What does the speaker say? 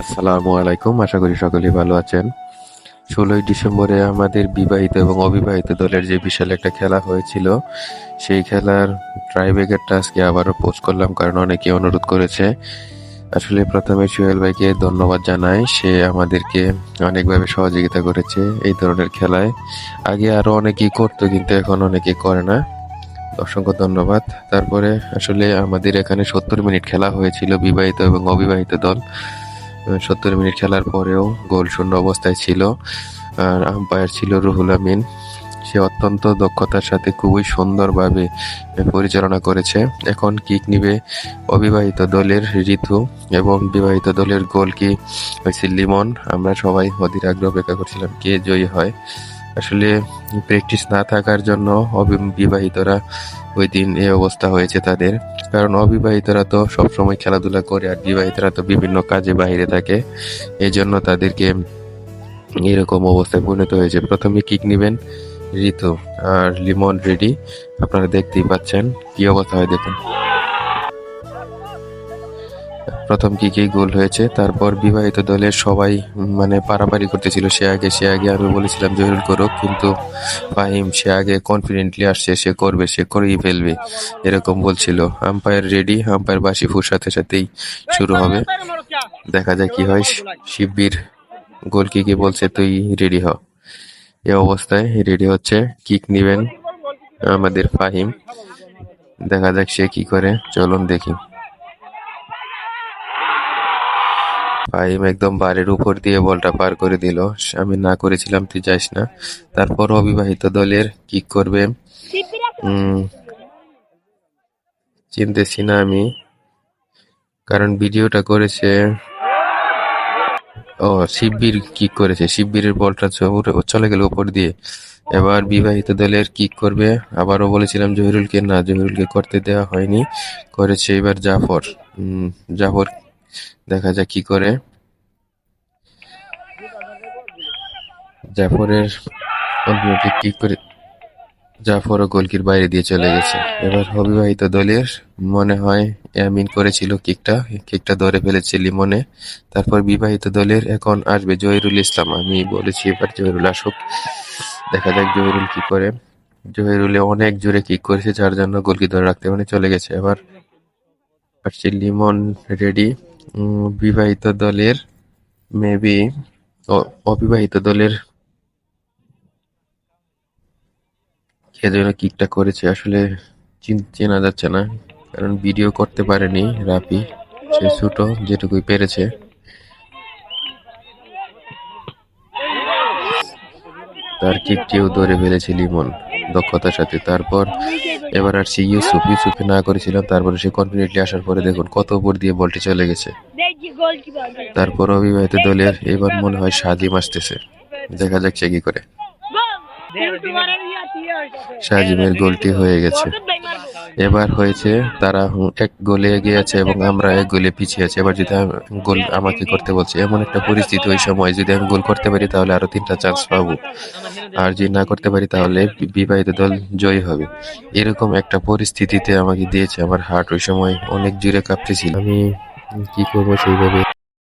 আসসালামু আলাইকুম, আশা করি সকলেই ভালো আছেন। ষোলোই ডিসেম্বরে আমাদের বিবাহিত এবং অবিবাহিত দলের যে বিশাল একটা খেলা হয়েছিল, সেই খেলার ট্রাইব্রেকারটা আজকে আবারও পোস্ট করলাম, কারণ অনেকে অনুরোধ করেছে। আসলে প্রথমে সোহেল ভাইকে ধন্যবাদ জানাই, সে আমাদেরকে অনেকভাবে সহযোগিতা করেছে এই ধরনের খেলায়। আগে আরও অনেকেই করতো, কিন্তু এখন অনেকে করে না। অসংখ্য ধন্যবাদ। তারপরে আসলে আমাদের এখানে সত্তর মিনিট খেলা হয়েছিল, বিবাহিত এবং অবিবাহিত দল। সত্তর মিনিট খেলার পরেও গোল শূন্য অবস্থায় ছিল। আর আম্পায়ার ছিল রুহুল আমিন। সে অত্যন্ত দক্ষতার সাথে খুবই সুন্দরভাবে পরিচালনা করেছে। এখন কিক নিবে অবিবাহিত দলের ঋতু এবং বিবাহিত দলের গোল কি হয়েছে লিমন? আমরা সবাই অধীর আগ্রহ অপেক্ষা করছিলাম কে জয়ী হয়। আসলে প্র্যাকটিস না থাকার জন্য অবিবাহিতরা ওই দিন এই অবস্থা হয়েছে তাদের। কারণ অবিবাহিতরা তো সবসময় খেলাধুলা করে আর বিবাহিতরা তো বিভিন্ন কাজে বাইরে থাকে। এই জন্য তাদেরকে এরকম অবস্থায় পরিণত হয়েছে। প্রথমে কিক নেবেন ঋতু আর লিমন রেডি আপনারা দেখতেই পাচ্ছেন কি অবস্থা হয় দেখুন। প্রথম কিকেই গোল হয়েছে, তারপর বিবাহিত দলের সবাই মানে পারাপারি করতেছিল। সে আগে সে আগে আমি বলেছিলাম জহিরুল করুক, কিন্তু ফাহিম সে আগে কনফিডেন্টলি আসছে, সে করবে, সে করেই ফেলবে। এরকম বলছিল। আম্পায়ার রেডি আম্পায়ার বাসি ফুর সাথে সাথেই শুরু হবে। দেখা যায় কি হয়। শিববীর গোল কিকে বলছে, তুই রেডি হ। এ অবস্থায় রেডি হচ্ছে কিক নিবেন আমাদের ফাহিম। দেখা যাক সে কি করে, চলুন দেখি। ফাহিম একদম বারের উপর দিয়ে বলটা পার করে দিল। আমি না করেছিলাম, তুই যাস না। তারপর অবিবাহিত দলের কিক করবে? চিনতেছি না আমি। কারণ ভিডিওটা করেছে, ও, শিববীর কিক করেছে? শিববীরের বলটা চলে গেল উপর দিয়ে। এবার বিবাহিত দলের কিক করবে? আবারও বলেছিলাম জহিরুলকে, না, জহিরুলকে করতে দেওয়া হয়নি। করেছে এবার জাফর। জাফর দেখা যাক কি করে। জাফরের অন্যটি কিক করে জাফরও গোলকির বাইরে দিয়ে চলে গেছে। এবার অবিবাহিত দলের মনে হয় ইয়ামিন করেছিল কিকটা। কিকটা ধরে ফেলেছে লিমনে। তারপর বিবাহিত দলের এখন আসবে জহিরুল ইসলাম। আমি বলেছি এবার জহিরুল আসুক। দেখা যাক জহিরুল কি করে। জহিরুলে অনেক জোরে কিক করেছে, যার জন্য গোলকি ধরে রাখতে মানে চলে গেছে। এবার লিমন রেডি। বিবাহিত দলের মেবি অবিবাহিত দলের কে কিকটা করেছে, আসলে চিন- যাচ্ছে না। কারণ ভিডিও করতে পারেনি রাফি, সে ছোট, যেটুকুই পেরেছে। তার কিকটিও ধরে ফেলেছে লিমন দক্ষতার সাথে। তারপর এবার আর সে ইউসুফ ইউসুফকে না করেছিলাম, তারপরে সে কনফিডেন্টলি আসার পরে দেখুন কত উপর দিয়ে বলটি চলে গেছে। তারপর অবিবাহিত দলের এবার মনে হয় সাদিম আসতেছে। দেখা যাক সে কি করে। সাজিমের গোলটি হয়ে গেছে। এবার হয়েছে তারা এক গোলে এগিয়ে আছে এবং আমরা এক গোলে পিছিয়ে আছি। এবার যদি গোল আমাকে করতে বলছে এমন একটা পরিস্থিতি ওই সময়। যদি আমি গোল করতে পারি তাহলে আরও তিনটা চান্স পাবো। আর যদি না করতে পারি তাহলে বিবাহিত দল জয়ী হবে। এরকম একটা পরিস্থিতিতে আমাকে দিয়েছে আমার হার্ট ওই সময় অনেক জোরে কাঁপতেছিল। আমি কি করব সেইভাবে